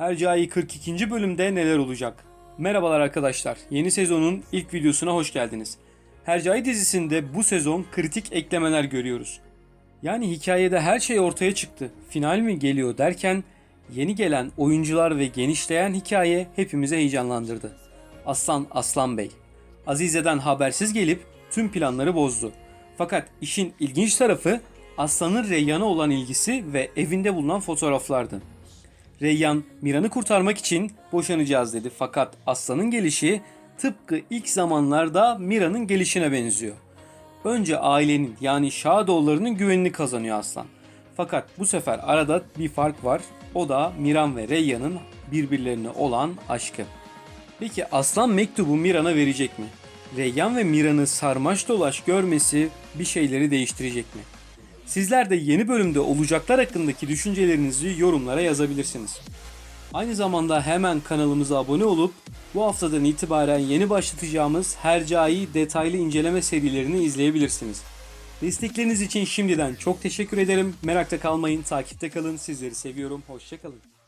Hercai 42. bölümde neler olacak? Merhabalar arkadaşlar. Yeni sezonun ilk videosuna hoş geldiniz. Hercai dizisinde bu sezon kritik eklemeler görüyoruz. Yani hikayede her şey ortaya çıktı. Final mi geliyor derken yeni gelen oyuncular ve genişleyen hikaye hepimizi heyecanlandırdı. Aslan Aslan Bey. Azize'den habersiz gelip tüm planları bozdu. Fakat işin ilginç tarafı Aslan'ın Reyyan'a olan ilgisi ve evinde bulunan fotoğraflardı. Reyyan Miran'ı kurtarmak için boşanacağız dedi fakat Aslan'ın gelişi tıpkı ilk zamanlarda Mira'nın gelişine benziyor. Önce ailenin yani Şadoğullarının güvenini kazanıyor Aslan. Fakat bu sefer arada bir fark var. O da Miran ve Reyyan'ın birbirlerine olan aşkı. Peki Aslan mektubu Miran'a verecek mi? Reyyan ve Miran'ı sarmaş dolaş görmesi bir şeyleri değiştirecek mi? Sizler de yeni bölümde olacaklar hakkındaki düşüncelerinizi yorumlara yazabilirsiniz. Aynı zamanda hemen kanalımıza abone olup bu haftadan itibaren yeni başlatacağımız Hercai detaylı inceleme serilerini izleyebilirsiniz. Destekleriniz için şimdiden çok teşekkür ederim. Merakta kalmayın, takipte kalın. Sizleri seviyorum. Hoşçakalın.